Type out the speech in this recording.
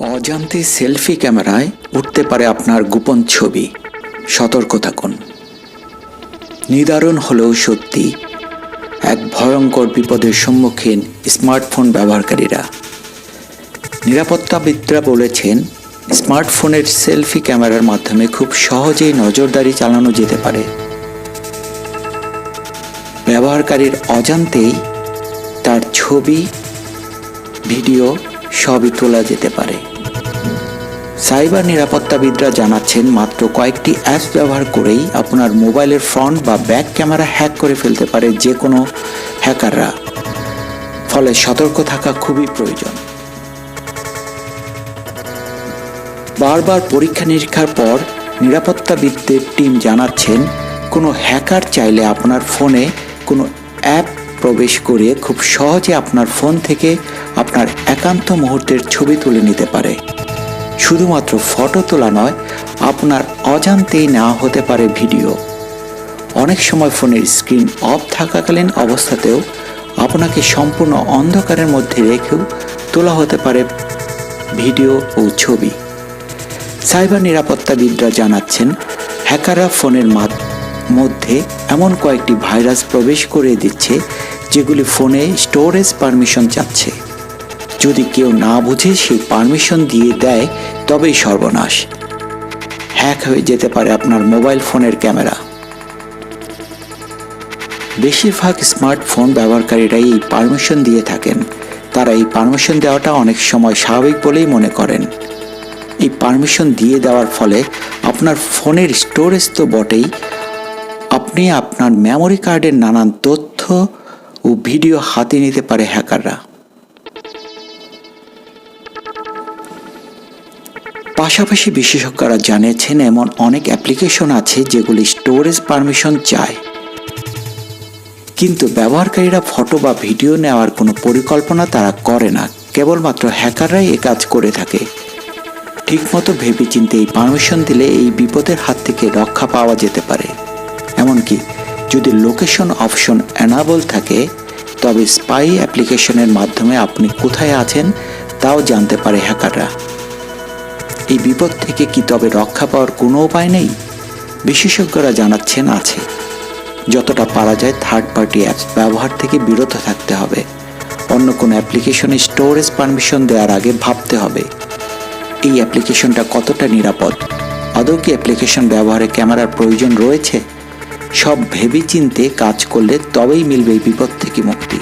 অজান্তে সেলফি ক্যামেরায় উঠতে পারে আপনার গোপন ছবি। সতর্ক থাকুন। নিদারুণ হলেও সত্যি, এক ভয়ঙ্কর বিপদের সম্মুখীন স্মার্টফোন ব্যবহারকারীরা। নিরাপত্তাবিদরা বলেছেন, স্মার্টফোনের সেলফি ক্যামেরার মাধ্যমে খুব সহজেই নজরদারি চালানো যেতে পারে। ব্যবহারকারীর অজান্তেই তার ছবি, ভিডিও সবই তোলা যেতে পারে। সাইবার নিরাপত্তাবিদরা জানাচ্ছেন, মাত্র কয়েকটি অ্যাপস ব্যবহার করেই আপনার মোবাইলের ফ্রন্ট বা ব্যাক ক্যামেরা হ্যাক করে ফেলতে পারে যে কোনো হ্যাকাররা। ফলে সতর্ক থাকা খুবই প্রয়োজন। বারবার পরীক্ষা নিরীক্ষার পর নিরাপত্তাবিদদের টিম জানাচ্ছেন, কোনো হ্যাকার চাইলে আপনার ফোনে কোনো অ্যাপ প্রবেশ করে খুব সহজে আপনার ফোন থেকে আপনার একান্ত মুহূর্তের ছবি তুলে নিতে পারে। শুধুমাত্র ফটো তোলা নয়, আপনার অজান্তেই নেওয়া হতে পারে ভিডিও। অনেক সময় ফোনের স্ক্রিন অফ থাকাকালীন অবস্থাতেও আপনাকে সম্পূর্ণ অন্ধকারের মধ্যে রেখেও তোলা হতে পারে ভিডিও ও ছবি। সাইবার নিরাপত্তাবিদরা জানাচ্ছেন, হ্যাকাররা ফোনের মাধ- মধ্যে এমন কয়েকটি ভাইরাস প্রবেশ করে দিচ্ছে, যেগুলি ফোনে স্টোরেজ পারমিশন চাচ্ছে। যদি কেউ না বুঝে সেই পারমিশন দিয়ে দেয়, তবেই সর্বনাশ। হ্যাক হয়ে যেতে পারে আপনার মোবাইল ফোনের ক্যামেরা। বেশিরভাগ স্মার্টফোন ব্যবহারকারীরাই এই পারমিশন দিয়ে থাকেন। তারা এই পারমিশন দেওয়াটা অনেক সময় স্বাভাবিক বলেই মনে করেন। এই পারমিশন দিয়ে দেওয়ার ফলে আপনার ফোনের স্টোরেজ তো বটেই। আপনি আপনার মেমোরি কার্ডের নানান তথ্য ও ভিডিও হাতে নিতে পারে হ্যাকাররা। পাশাপাশি বিশেষজ্ঞরা জানিয়েছেন, এমন অনেক অ্যাপ্লিকেশন আছে যেগুলি স্টোরেজ পারমিশন চায়। কিন্তু ব্যবহারকারীরা ফটো বা ভিডিও নেওয়ার কোনো পরিকল্পনা তারা করে না। কেবলমাত্র হ্যাকাররাই এ কাজ করে থাকে। ঠিকমতো ভেবেচিন্তে এই পারমিশন দিলে এই বিপদের হাত থেকে রক্ষা পাওয়া যেতে পারে। এমনকি যদি লোকেশন অপশন অ্যানাবল থাকে, তবে স্পাই অ্যাপ্লিকেশনের মাধ্যমে আপনি কোথায় আছেন, তাও জানতে পারে হ্যাকাররা। এই বিপদ থেকে কি তবে রক্ষা পাওয়ার কোনো উপায় নেই? বিশেষজ্ঞরা জানাচ্ছেন আছে। যতটা পারা যায় থার্ড পার্টি অ্যাপস ব্যবহার থেকে বিরত থাকতে হবে। অন্য কোনো অ্যাপ্লিকেশনে স্টোরেজ পারমিশন দেওয়ার আগে ভাবতে হবে। এই অ্যাপ্লিকেশনটা কতটা নিরাপদ? আদৌ কি অ্যাপ্লিকেশন ব্যবহারে ক্যামেরার প্রয়োজন রয়েছে? সব ভেবে চিনতে কাজ করলে তবেই মিলবে এই বিপদ থেকে মুক্তি।